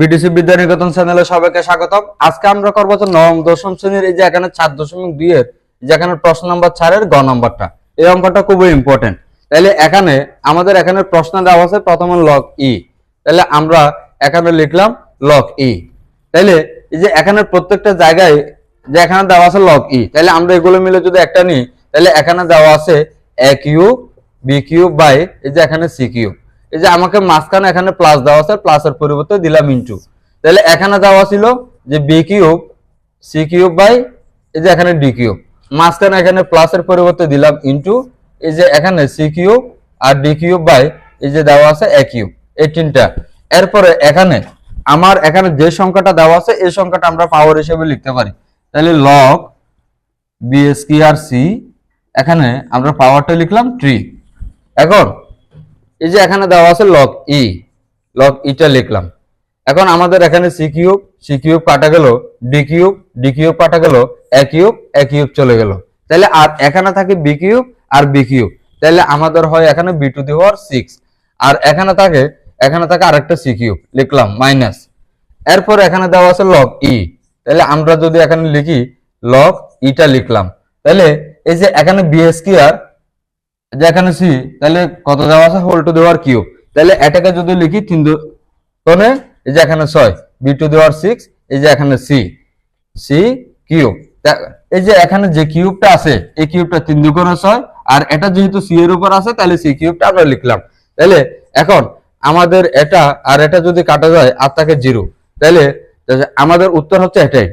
BDC Vidyaniketan চ্যানেলে সবাইকে স্বাগতম। আজকে আমরা করব হচ্ছে নবম, দশম শ্রেণির এই যে এখানে চার দশমিক দুই এর যে এখানে প্রশ্ন নাম্বার চারের গ নাম্বারটা, এই অঙ্কটা খুবই ইম্পর্টেন্ট তাহলে এখানে আমাদের এখানে প্রশ্ন দেওয়া আছে, প্রথমে লগ ই তাহলে আমরা এখানে লিখলাম লক ই তাহলে এই যে এখানে প্রত্যেকটা জায়গায় যে এখানে দেওয়া আছে লক ই তাহলে আমরা এগুলো মিলে যদি একটা নিই, তাহলে এখানে দেওয়া আছে A cube B cube by এই যে এখানে সি কিউব এই যে আমাকে মাঝখানে এখানে প্লাস দেওয়া আছে প্লাসের পরিবর্তে দিলাম ইনটু তাহলে এখানে দেওয়া ছিল যে B cube C cube by এই যে এখানে ডি কিউব। মাঝখানে এখানে প্লাসের পরিবর্তে দিলাম ইনটু এই যে এখানে সি কিউব আর ডি কিউব বাই এই যে দেওয়া আছে এ কিউব, এই তিনটা। এরপরে এখানে আমার এখানে যে সংখ্যাটা দেওয়া আছে, এই সংখ্যাটা আমরা পাওয়ার হিসেবে লিখতে পারি। তাহলে লগ বিএসকি আর সি এখানে আমরা পাওয়ারটা লিখলাম ট্রি এখন এই যে এখানে দেওয়া আছে লক ই লক ইটা লিখলাম। এখন আমাদের এখানে সি কিউব সি কিউব কাটা গেল ডি কিউব ডি কিউব কাটা গেল এ কিউব এ কিউব চলে গেল। তাহলে আর এখানে থাকে বি কিউব আর বি কিউব তাহলে আমাদের হয় এখানে B to the power six আর এখানে থাকে এখানে থাকে আরেকটা সি কিউব লিখলাম মাইনাস এরপর এখানে দেওয়া আছে লক ই তাহলে আমরা যদি এখানে লিখি লক ইটা লিখলাম। তাহলে এই যে এখানে বিএসকি আর যে এখানে সি, তাহলে কত দেওয়া আছে? হোল টু দেওয়ার কিউ তাহলে এটাকে যদি লিখি তিন দুনে এই যে এখানে ছয় বি টু দেওয়ার সিক্স এই যে এখানে সি সি কিউব এই যে এখানে যে কিউবটা আছে, এই কিউবটা তিন দুগুণে ছয়, আর এটা যেহেতু সি এর উপর আছে, তাহলে সি কিউবটা আমরা লিখলাম। তাহলে এখন আমাদের এটা, আর এটা যদি কাটা যায়, আর তাকে জিরো। তাহলে আমাদের উত্তর হচ্ছে এটাই।